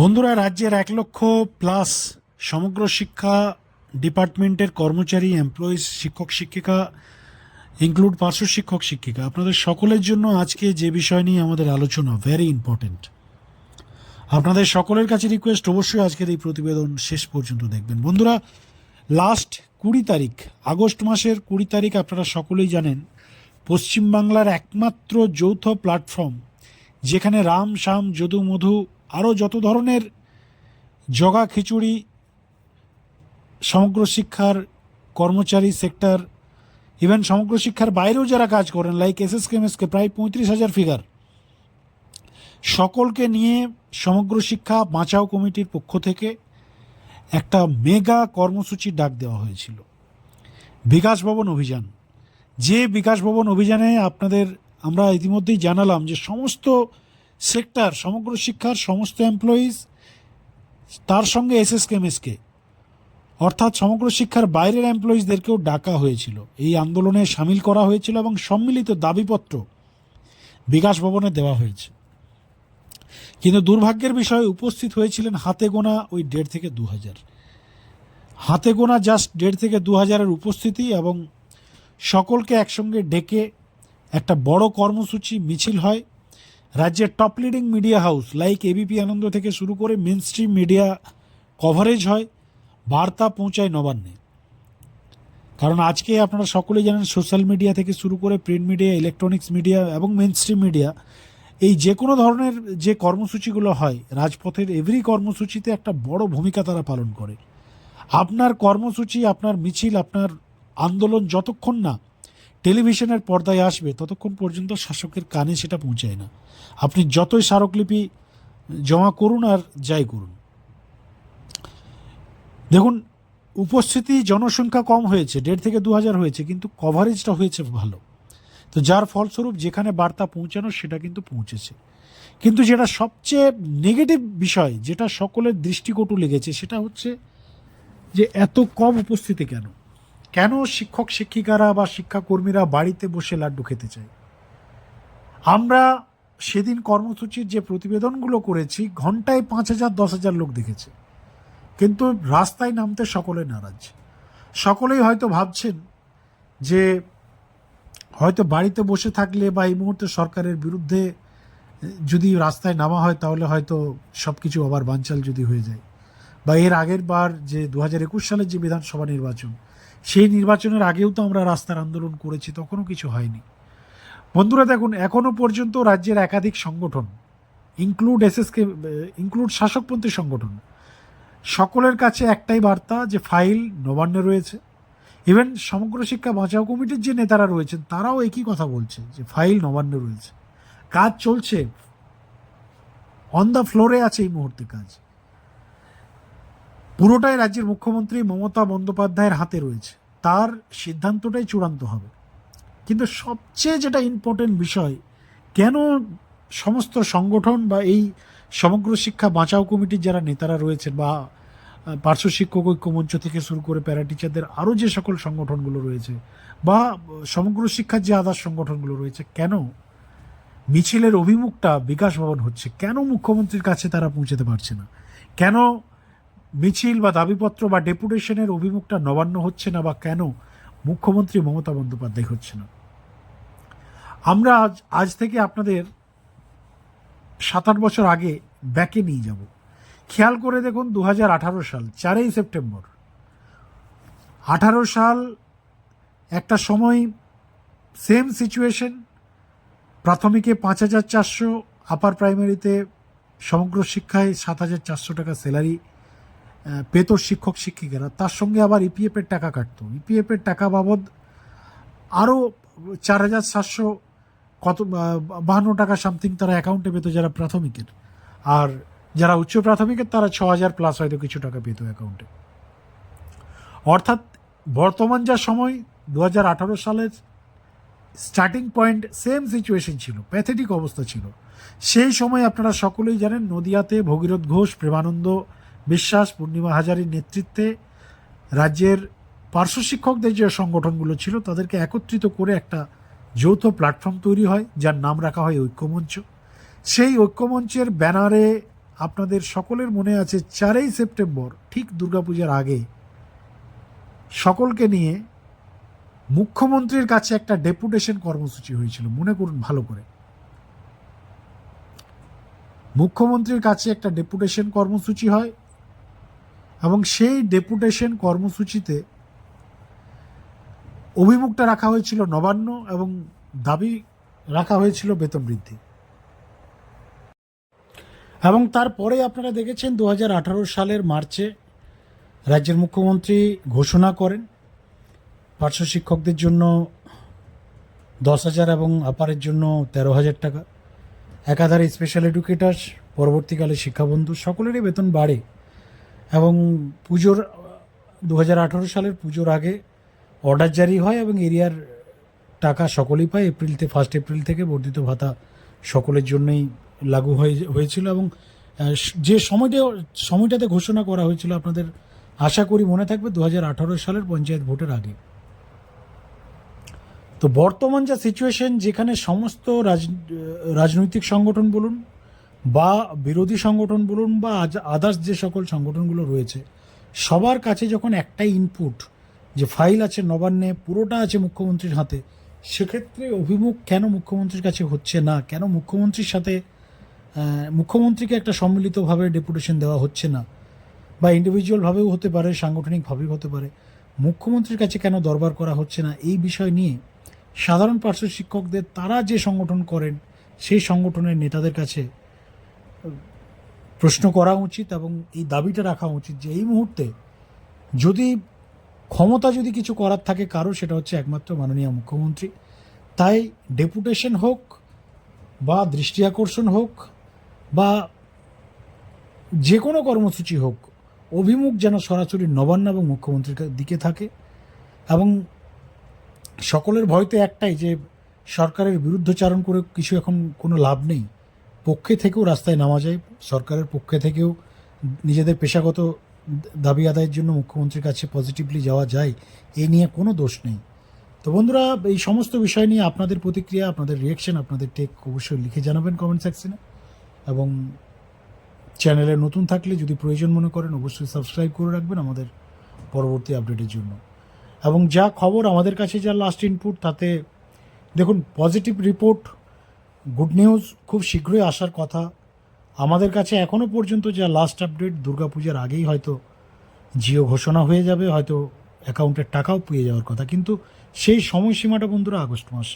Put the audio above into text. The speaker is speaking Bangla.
বন্ধুরা, রাজ্যের এক লক্ষ প্লাস সমগ্র শিক্ষা ডিপার্টমেন্টের কর্মচারী এমপ্লয়িজ শিক্ষক, শিক্ষিকা ইনক্লুড পার্শ্ব শিক্ষক, শিক্ষিকা, আপনাদের সকলের জন্য আজকে যে বিষয় নিয়ে আমাদের আলোচনা ভেরি ইম্পর্ট্যান্ট আপনাদের সকলের কাছে রিকোয়েস্ট অবশ্যই আজকের এই প্রতিবেদন শেষ পর্যন্ত দেখবেন। বন্ধুরা লাস্ট কুড়ি তারিখ, আগস্ট মাসের কুড়ি তারিখ আপনারা সকলেই জানেন, পশ্চিমবাংলার একমাত্র যৌথ প্ল্যাটফর্ম যেখানে রাম, শাম, যদু, মধু আরও যত ধরনের জগা খিচুড়ি, সমগ্র শিক্ষার কর্মচারী সেক্টর ইভেন সমগ্র শিক্ষার বাইরেও যারা কাজ করেন লাইক এস এস কেমএসকে প্রায় পঁয়ত্রিশ হাজার ফিগার সকলকে নিয়ে সমগ্র শিক্ষা বাঁচাও কমিটির পক্ষ থেকে একটা মেগা কর্মসূচির ডাক দেওয়া হয়েছিল। বিকাশ ভবন অভিযান। যে বিকাশ ভবন অভিযানে আপনাদের, আমরা ইতিমধ্যেই জানালাম যে সমস্ত সেক্টর, সমগ্র শিক্ষার সমস্ত এমপ্লয়িজ তার সঙ্গে এস এস কেমএসকে অর্থাৎ সমগ্র শিক্ষার বাইরের এমপ্লয়িজদেরকেও ডাকা হয়েছিল। এই আন্দোলনে সামিল করা হয়েছিল এবং সম্মিলিত দাবিপত্র বিকাশ ভবনে দেওয়া হয়েছে। কিন্তু দুর্ভাগ্যের বিষয়ে উপস্থিত হয়েছিলেন হাতে গোনা ওই দেড় থেকে দু হাজার। হাতে গোনা জাস্ট দেড় থেকে দু হাজারের উপস্থিতি এবং সকলকে একসঙ্গে ডেকে একটা বড় কর্মসূচি মিছিল হয়। রাজ্যের top leading media house like ABP Ananda থেকে শুরু করে মেন স্ট্রিম মিডিয়া কভারেজ হয়, বার্তা পৌঁছায় নবান্নে। কারণ আজকে আপনারা সকলেই জানেন সোশ্যাল মিডিয়া থেকে শুরু করে প্রিন্ট মিডিয়া ইলেকট্রনিক্স মিডিয়া এবং মেন স্ট্রিম মিডিয়া এই যে কোনো ধরনের যে কর্মসূচিগুলো হয়, রাজপথের এভরি কর্মসূচিতে একটা বড় ভূমিকা তারা পালন করে। আপনার কর্মসূচি, আপনার মিছিল, আপনার আন্দোলন যতক্ষণ না টেলিভিশনের পর্দায় আসবে, ততক্ষণ পর্যন্ত শাসকের কানে সেটা পৌঁছায় না। আপনি যতই স্মারকলিপি জমা করুন আর যাই করুন। দেখুন, উপস্থিতি জনসংখ্যা কম হয়েছে, দেড় থেকে দু হাজার হয়েছে, কিন্তু কভারেজটা হয়েছে ভালো। তো যার ফলস্বরূপ যেখানে বার্তা পৌঁছানো, সেটা কিন্তু পৌঁছেছে। কিন্তু যেটা সবচেয়ে নেগেটিভ বিষয়, যেটা সকলের দৃষ্টিকটু লেগেছে, সেটা হচ্ছে যে এত কম উপস্থিতি কেন? কেন শিক্ষক শিক্ষিকারা বা শিক্ষাকর্মীরা বাড়িতে বসে লাড্ডু খেতে চায়? আমরা সেদিন কর্মসূচির যে প্রতিবেদনগুলো করেছি, ঘন্টায় পাঁচ হাজার, দশ হাজার লোক দেখেছে। কিন্তু রাস্তায় নামতে সকলে নারাজ। সকলেই হয়তো ভাবছেন যে হয়তো বাড়িতে বসে থাকলে বা এই মুহূর্তে সরকারের বিরুদ্ধে যদি রাস্তায় নামা হয়, তাহলে হয়তো সব কিছু আবার বানচাল যদি হয়ে যায়। বা এর আগের বার যে দু হাজার একুশ সালের যে বিধানসভা নির্বাচন সেই নির্বাচনের আগেও তো আমরা রাস্তার আন্দোলন করেছি, তখনও কিছু হয়নি। বন্ধুরা দেখুন এখনও পর্যন্ত রাজ্যের একাধিক সংগঠন ইনক্লুড এসএসকে ইনক্লুড শাসকপন্থী সংগঠন, সকলের কাছে একটাই বার্তা যে ফাইল নবান্নে রয়েছে। ইভেন সমগ্র শিক্ষা বাঁচাও কমিটির যে নেতারা রয়েছেন, তারাও একই কথা বলছে যে ফাইল নবান্নে রয়েছে। কাজ চলছে। অন দ্য ফ্লোরে আছে এই মুহূর্তে কাজ। পুরোটাই রাজ্যের মুখ্যমন্ত্রী মমতা বন্দ্যোপাধ্যায়ের হাতে রয়েছে। তার সিদ্ধান্তটাই চূড়ান্ত হবে। কিন্তু সবচেয়ে যেটা ইম্পর্টেন্ট বিষয়, কেন সমস্ত সংগঠন বা এই সমগ্র শিক্ষা বাঁচাও কমিটির যারা নেতারা রয়েছেন বা পার্শ্ব শিক্ষক ঐক্য মঞ্চ থেকে শুরু করে প্যারা টিচারদের আরও যে সকল সংগঠনগুলো রয়েছে বা, সমগ্র শিক্ষার যে আদার সংগঠনগুলো রয়েছে, কেন মিছিলের অভিমুখটা বিকাশ ভবন হচ্ছে? কেন মুখ্যমন্ত্রীর কাছে তারা পৌঁছতে পারছে না? কেন মিছিল বা দাবিপত্র বা ডেপুটেশনের অভিমুখটা নবান্ন হচ্ছে না বা কেন মুখ্যমন্ত্রী মমতা বন্দ্যোপাধ্যায় হচ্ছে না? আমরা আজ আজ থেকে আপনাদের সাত আট বছর আগে ব্যাকে নিয়ে যাব। খেয়াল করে দেখুন দু হাজার আঠারো সাল, চারই সেপ্টেম্বর। আঠারো সাল একটা সময় সেম সিচুয়েশন প্রাথমিকে পাঁচ হাজার চারশো আপার প্রাইমারিতে সমগ্র শিক্ষায় সাত হাজার চারশো টাকা স্যালারি পেত শিক্ষক শিক্ষিকারা, তার সঙ্গে আবার ইপিএফের টাকা কাটতো। ইপিএফের টাকা বাবদ আরও চার হাজার সাতশো কত বাহান্ন টাকা সামথিং তারা অ্যাকাউন্টে পেত যারা প্রাথমিকের। আর যারা উচ্চ প্রাথমিকের, তারা ছ হাজার প্লাস হয়তো কিছু টাকা পেত অ্যাকাউন্টে অর্থাৎ বর্তমান যা সময় দু হাজার আঠারো সালের স্টার্টিং পয়েন্ট সেম সিচুয়েশন ছিল প্যাথেটিক অবস্থা ছিল। সেই সময় আপনারা সকলেই জানেন, নদিয়াতে ভগীরথ ঘোষ, প্রেমানন্দ বিশ্বাস পূর্ণিমা হাজারির নেতৃত্বে রাজ্যের পার্শ্ব শিক্ষকদের যে সংগঠনগুলো ছিল, তাদেরকে একত্রিত করে একটা যৌথ প্ল্যাটফর্ম তৈরি হয়, যার নাম রাখা হয় ঐক্যমঞ্চ। সেই ঐক্যমঞ্চের ব্যানারে আপনাদের সকলের মনে আছে চারই সেপ্টেম্বর, ঠিক দুর্গাপূজার আগে সকলকে নিয়ে মুখ্যমন্ত্রীর কাছে একটা ডেপুটেশন কর্মসূচি হয়েছিল, মনে করুন ভালো করে। মুখ্যমন্ত্রীর কাছে একটা ডেপুটেশন কর্মসূচি হয় এবং সেই ডেপুটেশন কর্মসূচিতে অভিমুখটা রাখা হয়েছিল নবান্ন এবং দাবি রাখা হয়েছিল বেতন বৃদ্ধি। এবং তারপরে আপনারা দেখেছেন দু হাজার আঠারো সালের মার্চে রাজ্যের মুখ্যমন্ত্রী ঘোষণা করেন, পার্শ্ব শিক্ষকদের জন্য দশ হাজার এবং আপারের জন্য তেরো হাজার টাকা, একাধারে স্পেশাল এডুকেটার্স পরবর্তীকালে শিক্ষাবন্ধু, সকলেরই বেতন বাড়ে। এবং পুজোর দু হাজার আঠারো সালের পুজোর আগে অর্ডার জারি হয় এবং এরিয়ার টাকা সকলেই পায়। এপ্রিলতে ফার্স্ট এপ্রিল থেকে বর্ধিত ভাতা সকলের জন্যই লাগু হয়ে, হয়েছিল এবং যে সময়টা, সময়টাতে ঘোষণা করা হয়েছিল আপনাদের, আশা করি মনে থাকবে দু হাজার আঠারো সালের পঞ্চায়েত ভোটের আগে। তো বর্তমান যা সিচুয়েশন যেখানে সমস্ত রাজ, রাজনৈতিক সংগঠন বলুন বা বিরোধী সংগঠন বলুন বা আদার্স যে সকল সংগঠনগুলো রয়েছে, সবার কাছে যখন একটাই ইনপুট যে ফাইল আছে নবান্নে, পুরোটা আছে মুখ্যমন্ত্রীর হাতে, সেক্ষেত্রে অভিমুখ কেন মুখ্যমন্ত্রীর কাছে হচ্ছে না? কেন মুখ্যমন্ত্রীর সাথে মুখ্যমন্ত্রীকে একটা সম্মিলিতভাবে ডেপুটেশন দেওয়া হচ্ছে না? বা ইন্ডিভিজুয়ালভাবেও হতে পারে সাংগঠনিকভাবেও হতে পারে, মুখ্যমন্ত্রীর কাছে কেন দরবার করা হচ্ছে না? এই বিষয় নিয়ে সাধারণ পার্শ্ব শিক্ষকদের, তারা যে সংগঠন করেন, সেই সংগঠনের নেতাদের কাছে প্রশ্ন করা উচিত এবং এই দাবিটা রাখা উচিত যে এই মুহূর্তে যদি ক্ষমতা যদি কিছু করার থাকে কারও সেটা হচ্ছে একমাত্র মাননীয় মুখ্যমন্ত্রী। তাই ডেপুটেশন হোক বা দৃষ্টি আকর্ষণ হোক বা যে কোনো কর্মসূচি হোক, অভিমুখ যেন সরাসরি নবান্ন এবং মুখ্যমন্ত্রীর দিকে থাকে এবং সকলের ভয় তো একটাই যে সরকারের বিরুদ্ধচারণ করে কিছু এখন কোনো লাভ নেই। পক্ষে থেকেও রাস্তায় নামা যায়। সরকারের পক্ষে থেকেও নিজেদের পেশাগত দাবি আদায়ের জন্য মুখ্যমন্ত্রীর কাছে পজিটিভলি যাওয়া যায়, এ নিয়ে কোনো দোষ নেই। তো বন্ধুরা, এই সমস্ত বিষয় নিয়ে আপনাদের প্রতিক্রিয়া, আপনাদের রিয়াকশন আপনাদের টেক অবশ্যই লিখে জানাবেন কমেন্ট সেকশনে এবং চ্যানেলে নতুন থাকলে যদি প্রয়োজন মনে করেন, অবশ্যই সাবস্ক্রাইব করে রাখবেন আমাদের পরবর্তী আপডেটের জন্য। এবং যা খবর আমাদের কাছে, যা লাস্ট ইনপুট তাতে দেখুন পজিটিভ রিপোর্ট গুড নিউজ খুব শীঘ্রই আসার কথা। আমাদের কাছে এখনও পর্যন্ত যা লাস্ট আপডেট দুর্গাপূজার আগেই হয়তো জিও ঘোষণা হয়ে যাবে, হয়তো অ্যাকাউন্টের টাকাও পেয়ে যাওয়ার কথা। কিন্তু সেই সময়সীমাটা বন্ধুরা আগস্ট মাস